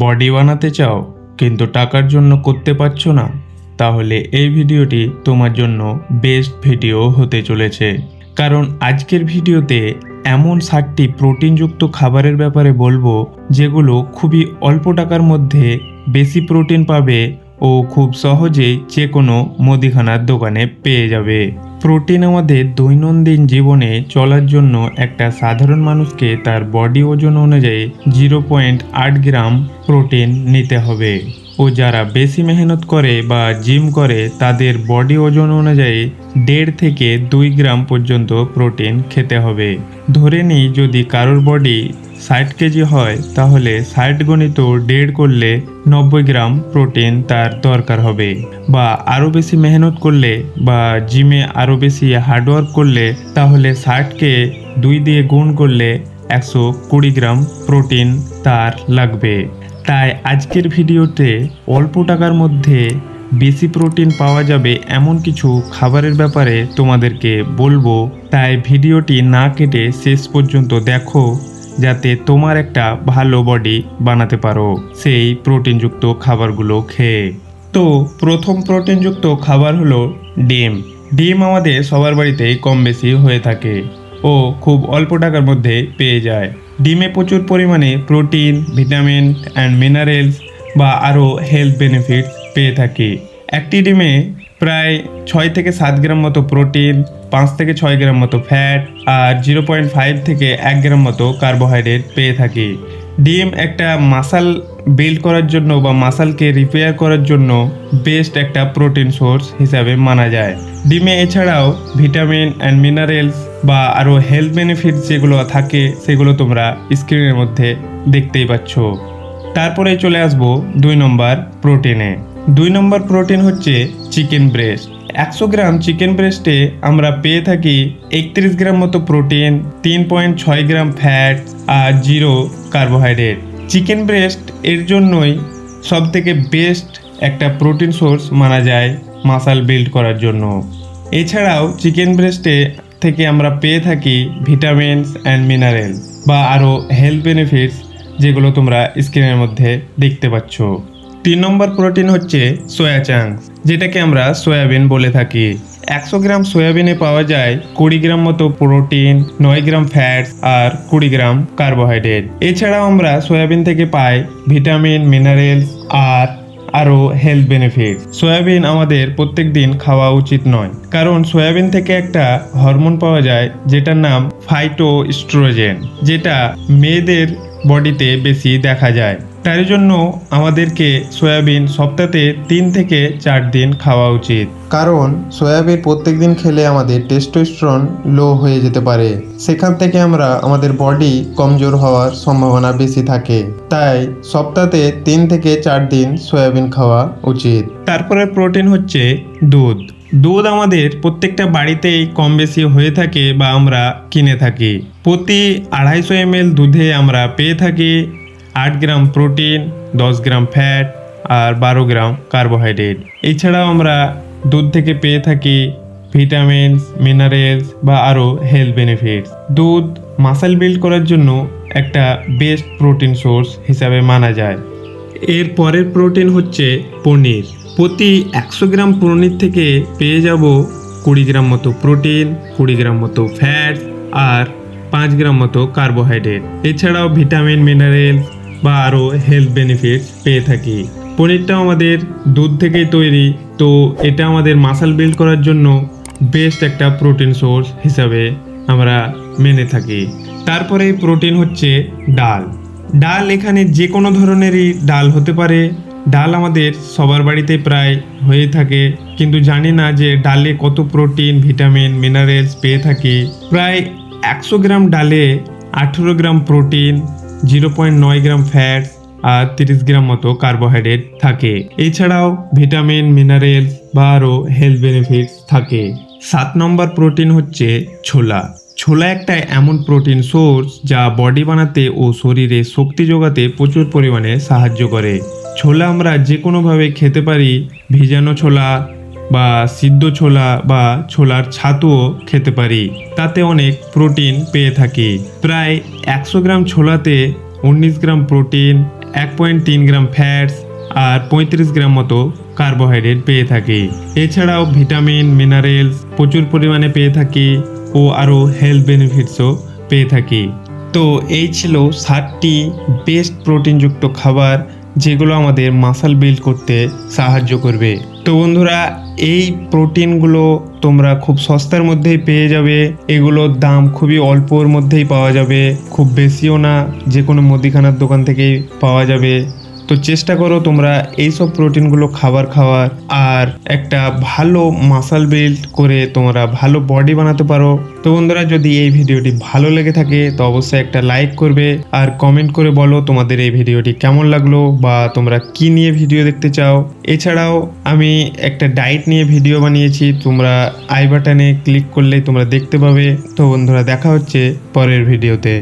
Body বানাতে চাও, কিন্তু টাকার জন্য করতে পারছ না, তাহলে এই ভিডিওটি তোমার জন্য বেস্ট ভিডিও হতে চলেছে। কারণ আজকের ভিডিওতে এমন ষাটটি প্রোটিনযুক্ত খাবারের ব্যাপারে বলব, যেগুলো খুবই অল্প টাকার মধ্যে বেশি প্রোটিন পাবে ও খুব সহজেই যে কোনো মুদিখানার দোকানে পেয়ে যাবে। প্রোটিন আমাদের দৈনন্দিন জীবনে চলার জন্য একটা সাধারণ মানুষকে তার বডি ওজন অনুযায়ী জিরো পয়েন্ট আট গ্রাম প্রোটিন নিতে হবে। ও যারা বেশি মেহনত করে বা জিম করে, তাদের বডি ওজন অনুযায়ী দেড় থেকে দুই গ্রাম পর্যন্ত প্রোটিন খেতে হবে। ধরে নিই যদি কারোর বডি ষাট কেজি হয়, তাহলে ষাট গণিত দেড় করলে নব্বই গ্রাম প্রোটিন তার দরকার হবে। বা আরও বেশি মেহনত করলে বা জিমে আরও বেশি হার্ডওয়ার্ক করলে, তাহলে ষাটকে দুই দিয়ে গুণ করলে একশো কুড়ি গ্রাম প্রোটিন তার লাগবে। তাই আজকের ভিডিওতে অল্প টাকার মধ্যে বেশি প্রোটিন পাওয়া যাবে এমন কিছু খাবারের ব্যাপারে তোমাদেরকে বলব। তাই ভিডিওটি না কেটে শেষ পর্যন্ত দেখো। যাতে তোমার একটা ভালো বডি বানাতে পারো। সেই প্রোটিনযুক্ত খাবারগুলো খেয়ে। তো প্রথম প্রোটিনযুক্ত খাবার হলো ডিম। ডিম আমাদের সবার বাড়িতেই কম বেশি হয়ে থাকে ও খুব অল্প টাকার মধ্যে পেয়ে যায়। ডিমে প্রচুর পরিমাণে প্রোটিন, ভিটামিন অ্যান্ড মিনারেলস বা আরও হেলথ বেনিফিটস পেয়ে থাকি। একটি ডিমে প্রায় ছয় থেকে সাত গ্রাম মতো প্রোটিন, পাঁচ থেকে ছয় গ্রাম মতো ফ্যাট আর জিরো পয়েন্ট ফাইভ থেকে এক গ্রাম মতো কার্বোহাইড্রেট পেয়ে থাকি। ডিম একটা মাসাল বিল্ড করার জন্য বা মাসালকে রিপেয়ার করার জন্য বেস্ট একটা প্রোটিন সোর্স হিসাবে মানা যায়। ডিমে এছাড়াও ভিটামিন অ্যান্ড মিনারেলস বা আরও হেলথ বেনিফিটস যেগুলো থাকে, সেগুলো তোমরা স্ক্রিনের মধ্যে দেখতেই পাচ্ছ। তারপরে চলে আসব দুই নম্বর প্রোটিনে। দুই নম্বর প্রোটিন হচ্ছে চিকেন ব্রেস্ট। একশো গ্রাম চিকেন ব্রেস্টে আমরা পেয়ে থাকি একত্রিশ গ্রাম মতো প্রোটিন, তিন পয়েন্ট ছয় গ্রাম ফ্যাট আর জিরো কার্বোহাইড্রেট চিকেন ব্রেস্ট এর জন্যই সব থেকে বেস্ট একটা প্রোটিন সোর্স মানা যায় মাসাল বিল্ড করার জন্য। এছাড়াও চিকেন ব্রেস্টে থেকে আমরা পেয়ে থাকি ভিটামিনস অ্যান্ড মিনারেল বা আরও হেলথ বেনিফিটস যেগুলো তোমরা স্ক্রিনের মধ্যে দেখতে পাচ্ছ। তিন নম্বর প্রোটিন হচ্ছে সোয়া চাংস, যেটাকে আমরা সয়াবিন বলে থাকি। একশো গ্রাম সয়াবিনে পাওয়া যায় কুড়ি গ্রাম মতো প্রোটিন, নয় গ্রাম ফ্যাটস আর কুড়ি গ্রাম কার্বোহাইড্রেট এছাড়াও আমরা সয়াবিন থেকে পাই ভিটামিন মিনারেলস আর আরও হেলথ বেনিফিট সয়াবিন আমাদের প্রত্যেক দিন খাওয়া উচিত নয়, কারণ সয়াবিন থেকে একটা হরমোন পাওয়া যায় যেটার নাম ফাইটো স্ট্রোজেন যেটা মেয়েদের বডিতে বেশি দেখা যায়। তার জন্য আমাদেরকে সয়াবিন সপ্তাহে তিন থেকে চার দিন খাওয়া উচিত। কারণ সয়াবিন প্রত্যেক দিন খেলে আমাদের টেস্টোস্টেরন লো হয়ে যেতে পারে। সেখান থেকে আমরা আমাদের বডি কমজোর হওয়ার সম্ভাবনা বেশি থাকে। তাই সপ্তাহে তিন থেকে চার দিন সয়াবিন খাওয়া উচিত। তারপরে প্রোটিন হচ্ছে দুধ। দুধ আমাদের প্রত্যেকটা বাড়িতেই কম বেশি হয়ে থাকে বা আমরা কিনে থাকি। প্রতি আড়াইশো এম দুধে আমরা পেয়ে থাকি আট গ্রাম প্রোটিন, দশ গ্রাম ফ্যাট আর বারো গ্রাম কার্বোহাইড্রেট। এছাড়াও আমরা দুধ থেকে পেয়ে থাকি ভিটামিনস, মিনারেলস বা আরও হেলথ বেনিফিটস। দুধ মাসেল বিল্ড করার জন্য একটা বেস্ট প্রোটিন সোর্স হিসাবে মানা যায়। এর পরের প্রোটিন হচ্ছে পনির। প্রতি একশো গ্রাম পনির থেকে পেয়ে যাব কুড়ি গ্রাম মতো প্রোটিন, কুড়ি গ্রাম মতো ফ্যাট আর পাঁচ গ্রাম মতো কার্বোহাইড্রেট। এছাড়াও ভিটামিন মিনারেল বা আরও হেলথ বেনিফিটস পেয়ে থাকি। পনিরটাও আমাদের দুধ থেকেই তৈরি, তো এটা আমাদের মাসাল বিল্ড করার জন্য বেস্ট একটা প্রোটিন সোর্স হিসাবে আমরা মেনে থাকি। তারপরে প্রোটিন হচ্ছে ডাল। ডাল এখানে যে কোনো ধরনেরই ডাল হতে পারে। ডাল আমাদের সবার বাড়িতে প্রায় হয়ে থাকে, কিন্তু জানি না যে ডালে কত প্রোটিন ভিটামিন মিনারেলস পেয়ে থাকি। প্রায় একশো গ্রাম ডালে আঠেরো গ্রাম প্রোটিন জিরো পয়েন্ট নয় গ্রাম ফ্যাট আর তিরিশ গ্রাম মতো কার্বোহাইড্রেট থাকে। এছাড়াও ভিটামিন, মিনারেলস বা আরও হেলথ বেনিফিটস থাকে। সাত নম্বর প্রোটিন হচ্ছে ছোলা। ছোলা একটা এমন প্রোটিন সোর্স যা বডি বানাতে ও শরীরে শক্তি যোগাতে প্রচুর পরিমাণে সাহায্য করে। ছোলা আমরা যে কোনোভাবে খেতে পারি, ভিজানো ছোলা বা সিদ্ধ ছোলা বা ছোলার ছাতুও খেতে পারি। তাতে অনেক প্রোটিন পেয়ে থাকি। প্রায় একশো গ্রাম ছোলাতে উনিশ গ্রাম প্রোটিন, এক পয়েন্ট তিন গ্রাম ফ্যাটস আর পঁয়ত্রিশ গ্রাম মতো কার্বোহাইড্রেট পেয়ে থাকি। এছাড়াও ভিটামিন, মিনারেলস প্রচুর পরিমাণে পেয়ে থাকি ও আরও হেলথ বেনিফিটসও পেয়ে থাকি। তো এই ছিল ষাটটি বেস্ট প্রোটিনযুক্ত খাবার যেগুলো আমাদের মাসাল বিল্ড করতে সাহায্য করবে। তো বন্ধুরা, এই প্রোটিনগুলো তোমরা খুব সস্তার মধ্যেই পেয়ে যাবে। এগুলোর দাম খুবই অল্পর মধ্যেই পাওয়া যাবে। খুব বেশিও না যে কোনো মুদিখানার দোকান থেকেই পাওয়া যাবে। তো চেষ্টা করো তোমরা এইসব প্রোটিনগুলো খাবার খাওয়ার। আর একটা ভালো মাসাল বিল্ড করে তোমরা ভালো বডি বানাতে পারো। তো বন্ধুরা, যদি এই ভিডিওটি ভালো লেগে থাকে, তো অবশ্যই একটা লাইক করবে আর কমেন্ট করে বলো তোমাদের এই ভিডিওটি কেমন লাগল বা তোমরা কি নিয়ে ভিডিও দেখতে চাও। এছাড়াও আমি একটা ডায়েট নিয়ে ভিডিও বানিয়েছি, তোমরা আই বাটনে ক্লিক করলেই তোমরা দেখতে পাবে। তো বন্ধুরা, দেখা হচ্ছে পরের ভিডিওতে।